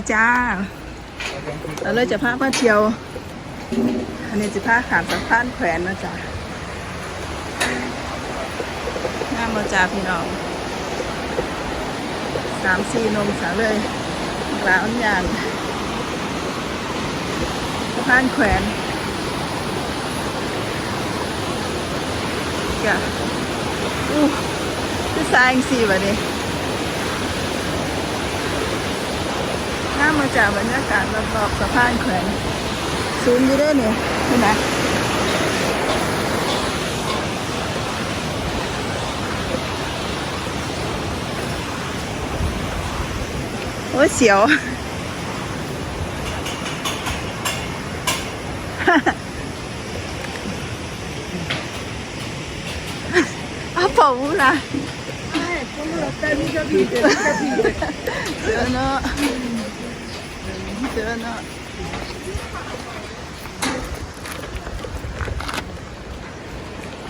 ดีจ้าเราเลยจะพามาเที่ยว อันนี้จะพาขามสะพานแขวนนะจ๊ะงามมาจ้าพี่น้องสามสี่นมสาวเลยกลาอันยานสะพานแขวนจ้ะอู้คือสายสี่วะนี่น้ามาจากบรรยากาศรอบๆสะพานแขวนสูงอยู่เด้วยเนี่ยนี่นะโอ้เสียวอาเป่าละเสือเนาะเสือเนาะ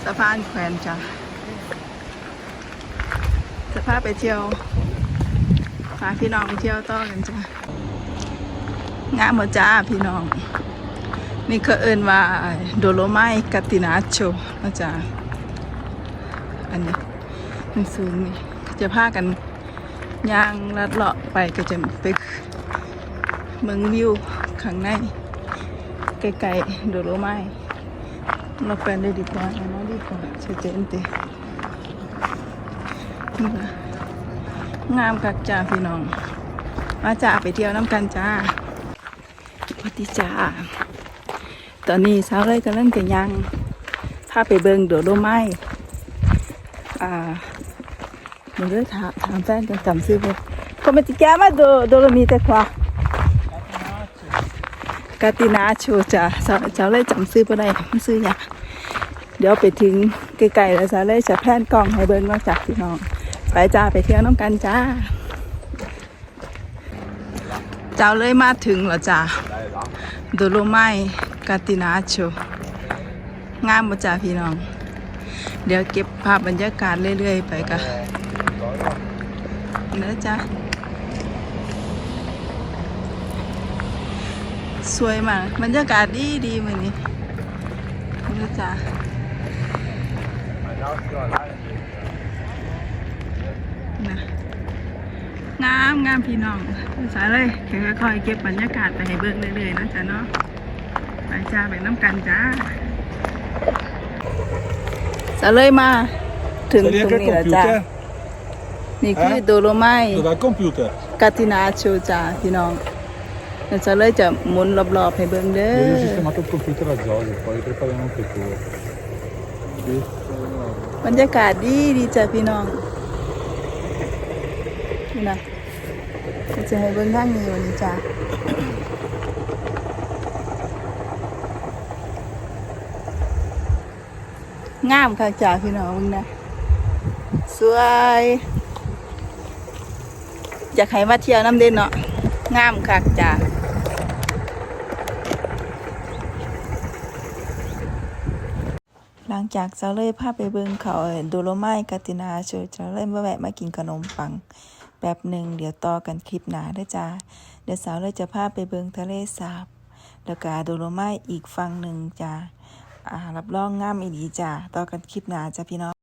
สะ พานแขวนจ้ะจะพาไปเที่ยวพาพี่น้องไปเที่ยวต่อกันจ้ะงามหมดจ้าพี่น้อง นี่เขาเอินว่าโดโลไมกาตินาโชนะจ๊ะอันนี้มันสูงนี่จะพากันย่างลัดเลาะไปก็จะไปเมืองวิวข้างในไกลๆโดโลไม้ เราไปได้ดีกว่าเอาเนาะดีกว่าเชเจนเตนี่นะงามกักจ้าพี่น้อง มาจ้าไปเที่ยวน้ำกันจ้าสวัสดีจ้า ตอนนี้สาเลยกำลังจะย่างพาไปเบิงโดโลไม้อ่ามันเลยถามถามแฟนกันจำซื้อบ่ come ti chiama do Dolomite qua Catinaccio จ้ะสา วสาวเลยจำซื้อบ่ได้มันซื้อยังเดี๋ยวไปถึงไกลๆแล้วสาวเลยจะแพนกล้องให้เบิ่งว่าจากพี่น้อง ไปจ้าไปเที่ยวน้ำกันจ้า เจ้าเลยมาถึงแล้วจ้าโดโลไมกาตินาโชงามบ่จ้าพี่น้อง เดี๋ยวเก็บภาพบรรยากาศเรื่อยๆไปกันนะจ๊ะ สวยมากบรรยากาศดีดีมือนี้นะจ๊ะนะงามงามพี่น้องสายเลยแค่ค่อยๆเก็บบรรยากาศไปให้เบิ่งเรื่อยๆนะจ๊ะเนาะไปจ้าไปน้ำกันจ้าสายเลยมา ถึง Sei ต lì รง anche il นี้แล้วจ้า computer? นี่คือฮะโดโลไม Dov'è il computer? กาตินาโชจาพี่น้อง เดี๋ยวจะเลยจะหมุนรอบๆให้เบิ่งเด้อ Io ho sistemato il computer a Giorgio, poi prepariamo anche tu. Sì? บรรยากาศดีดีจ้ะพี่น้องนี่นะเดี๋ยวจะให้เบิ่งข้างนี้วันนี้จ้ะงามค่ะจ้ะพี่น้องเบิ่งนะสวยอยากให้มาเที่ยวน้ำเด่นเนาะงามค่ะจ้ะ หลังจากเซาเลยพาไปเบิ่งเขาดูโดโลไม้กาตินาเชยเซาเลยมาแวะมากินขนมปังแบบหนึ่งเดี๋ยวต่อกันคลิปหนาด้อจ้าเดี๋ยวสาวเลยจะพาไปเบิ่งทะเลสาบแล้วก็โดโลไม้อีกฝั่งหนึ่งจ้าอ่ารับรองงามอีดีจ้าต่อกันคลิปหนาจ้าพี่น้อง